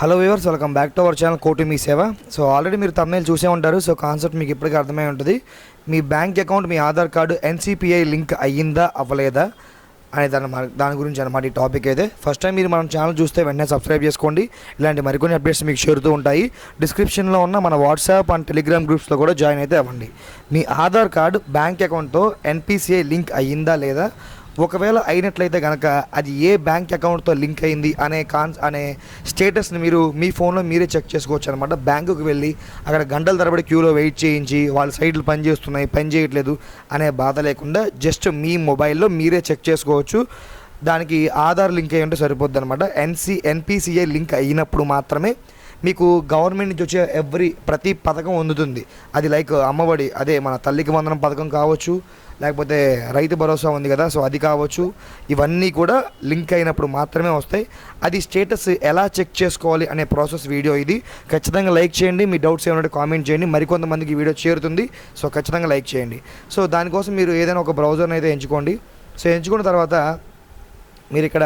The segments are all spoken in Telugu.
Hello viewers welcome back to our channel కోటి మీ సేవ సో ఆల్రెడీ మీరు తమిళ చూసే ఉంటారు. సో కాన్సెప్ట్ మీకు ఇప్పటికీ అర్థమై ఉంటుంది. మీ బ్యాంక్ అకౌంట్ మీ ఆధార్ కార్డు ఎన్సిపిఐ లింక్ అయ్యిందా అవ్వలేదా అనే దాని దాని గురించి అనమాట ఈ టాపిక్ అయితే. ఫస్ట్ టైం మీరు మన ఛానల్ చూస్తే వెంటనే సబ్స్క్రైబ్ చేసుకోండి. ఇలాంటి మరికొన్ని అప్డేట్స్ మీకు చేరుతూ ఉంటాయి. డిస్క్రిప్షన్లో ఉన్న మన వాట్సాప్ అండ్ టెలిగ్రామ్ గ్రూప్స్లో కూడా జాయిన్ అయితే అవ్వండి. మీ ఆధార్ కార్డు బ్యాంక్ అకౌంట్తో ఎన్పిసిఐ లింక్ అయ్యిందా లేదా ఒకవేళ అయినట్లయితే కనుక అది ఏ బ్యాంక్ అకౌంట్తో లింక్ అయింది అనే కాన్స్ అనే స్టేటస్ని మీరు మీ ఫోన్లో మీరే చెక్ చేసుకోవచ్చు అనమాట బ్యాంకుకి వెళ్ళి అక్కడ గంటల తరబడి క్యూలో వెయిట్ చేయించి వాళ్ళ సైట్లు పని చేస్తున్నాయి పని చేయట్లేదు అనే బాధ లేకుండా జస్ట్ మీ మొబైల్లో మీరే చెక్ చేసుకోవచ్చు. దానికి ఆధార్ లింక్ అయ్యి ఉంటే సరిపోద్ది అనమాట ఎన్సి ఎన్పిసిఐ లింక్ అయినప్పుడు మాత్రమే మీకు గవర్నమెంట్ నుంచి వచ్చే ఎవ్రీ ప్రతి పథకం అందుతుంది. అది లైక్ అమ్మఒడి అదే మన తల్లికి వందనం పథకం కావచ్చు లేకపోతే రైతు భరోసా ఉంది కదా సో అది కావచ్చు. ఇవన్నీ కూడా లింక్ అయినప్పుడు మాత్రమే వస్తాయి. అది స్టేటస్ ఎలా చెక్ చేసుకోవాలి అనే ప్రాసెస్ వీడియో ఇది. ఖచ్చితంగా లైక్ చేయండి మీ డౌట్స్ ఏమైనా కామెంట్ చేయండి. మరికొంతమందికి ఈ వీడియో చేరుతుంది సో ఖచ్చితంగా లైక్ చేయండి. సో దానికోసం మీరు ఏదైనా ఒక బ్రౌజర్ని అయితే ఎంచుకోండి. సో ఎంచుకున్న తర్వాత మీరు ఇక్కడ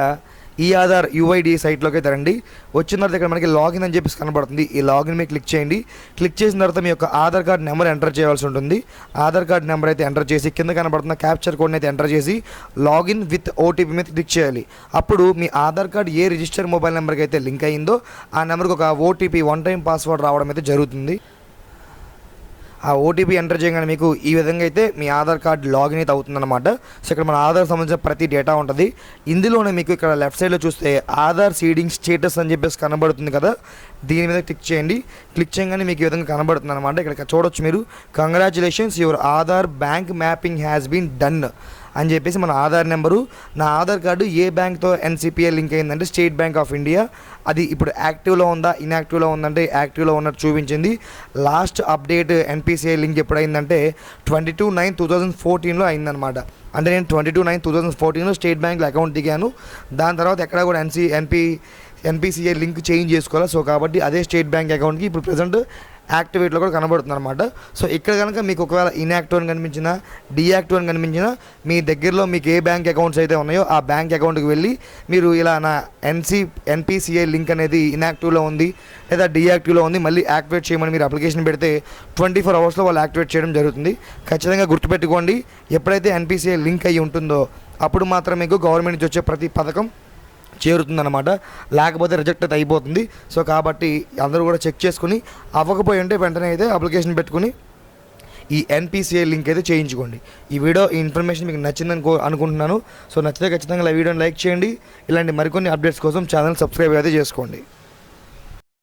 ఈ ఆధార్ యూఐడి సైట్లోకి అయితే రండి వచ్చిన తర్వాత ఇక్కడ మనకి లాగిన్ అని చెప్పేసి కనబడుతుంది. ఈ లాగిన్ మీద క్లిక్ చేయండి. క్లిక్ చేసిన తర్వాత మీ యొక్క ఆధార్ కార్డ్ నెంబర్ ఎంటర్ చేయాల్సి ఉంటుంది. ఆధార్ కార్డ్ నెంబర్ అయితే ఎంటర్ చేసి కింద కనబడుతున్న క్యాప్చర్ కోడ్ని అయితే ఎంటర్ చేసి లాగిన్ విత్ ఓటీపీ మీద క్లిక్ చేయాలి. అప్పుడు మీ ఆధార్ కార్డ్ ఏ రిజిస్టర్ మొబైల్ నెంబర్కి అయితే లింక్ అయ్యిందో ఆ నెంబర్కి ఒక ఓటీపీ వన్ టైం పాస్వర్డ్ రావడం అయితే జరుగుతుంది. ఆ ఓటీపీ ఎంటర్ చేయగానే మీకు ఈ విధంగా అయితే మీ ఆధార్ కార్డ్ లాగిన్ అయితే అవుతుందన్నమాట. సో ఇక్కడ మన ఆధార్ సంబంధించిన ప్రతి డేటా ఉంటుంది. ఇందులోనే మీకు ఇక్కడ లెఫ్ట్ సైడ్లో చూస్తే ఆధార్ సీడింగ్ స్టేటస్ అని చెప్పేసి కనబడుతుంది కదా. దీని మీద క్లిక్ చేయండి. క్లిక్ చేయగానే మీకు ఈ విధంగా కనబడుతుంది అనమాట ఇక్కడ చూడొచ్చు మీరు. Congratulations your Aadhaar bank mapping has been done అని చెప్పేసి మన ఆధార్ నెంబరు నా ఆధార్ కార్డు ఏ బ్యాంక్తో ఎన్సిపిఐ లింక్ అయిందంటే స్టేట్ బ్యాంక్ ఆఫ్ ఇండియా. అది ఇప్పుడు యాక్టివ్లో ఉందా ఇన్యాక్టివ్లో ఉందంటే యాక్టివ్లో ఉన్నట్టు చూపించింది. Last update NPCI link ఎప్పుడైందంటే twenty two nine two thousand ఫోర్టీన్లో అయిందనమాట అంటే నేను twenty two nine two thousand ఫోర్టీన్లో స్టేట్ బ్యాంక్లో అకౌంట్ దిగాను. దాని తర్వాత ఎక్కడ కూడా NC NP NPCI link change చేసుకోవాలి. సో కాబట్టి అదే స్టేట్ బ్యాంక్ అకౌంట్కి ఇప్పుడు ప్రజెంట్ యాక్టివేట్లో కూడా కనబడుతుంది అనమాట సో ఇక్కడ కనుక మీకు ఒకవేళ ఇన్యాక్టివ్ అని కనిపించినా డీయాక్టివ్ అని కనిపించినా మీ దగ్గరలో మీకు ఏ బ్యాంక్ అకౌంట్స్ అయితే ఉన్నాయో ఆ బ్యాంక్ అకౌంట్కి వెళ్ళి మీరు ఇలా నా ఎన్సీ ఎన్పిసిఐ లింక్ అనేది ఇన్యాక్టివ్లో ఉంది లేదా డీయాక్టివ్లో ఉంది మళ్ళీ యాక్టివేట్ చేయమని మీరు అప్లికేషన్ పెడితే ట్వంటీ ఫోర్ అవర్స్లో వాళ్ళు యాక్టివేట్ చేయడం జరుగుతుంది. ఖచ్చితంగా గుర్తుపెట్టుకోండి ఎప్పుడైతే ఎన్పిసిఐ లింక్ అయ్యి ఉంటుందో అప్పుడు మాత్రం మీకు గవర్నమెంట్ నుంచి వచ్చే ప్రతి పథకం చేరుతుందన్నమాట. లేకపోతే రిజెక్ట్ అయితే అయిపోతుంది. సో కాబట్టి అందరూ కూడా చెక్ చేసుకుని అవ్వకపోయి ఉంటే వెంటనే అయితే అప్లికేషన్ పెట్టుకుని ఈ ఎన్పిసిఐ లింక్ అయితే చేయించుకోండి. ఈ వీడియో ఈ ఇన్ఫర్మేషన్ మీకు నచ్చిందని కో- అనుకుంటున్నాను. సో నచ్చితే ఖచ్చితంగా ఈ వీడియోని లైక్ చేయండి. ఇలాంటి మరికొన్ని అప్డేట్స్ కోసం ఛానల్ సబ్స్క్రైబ్ అయితే చేసుకోండి.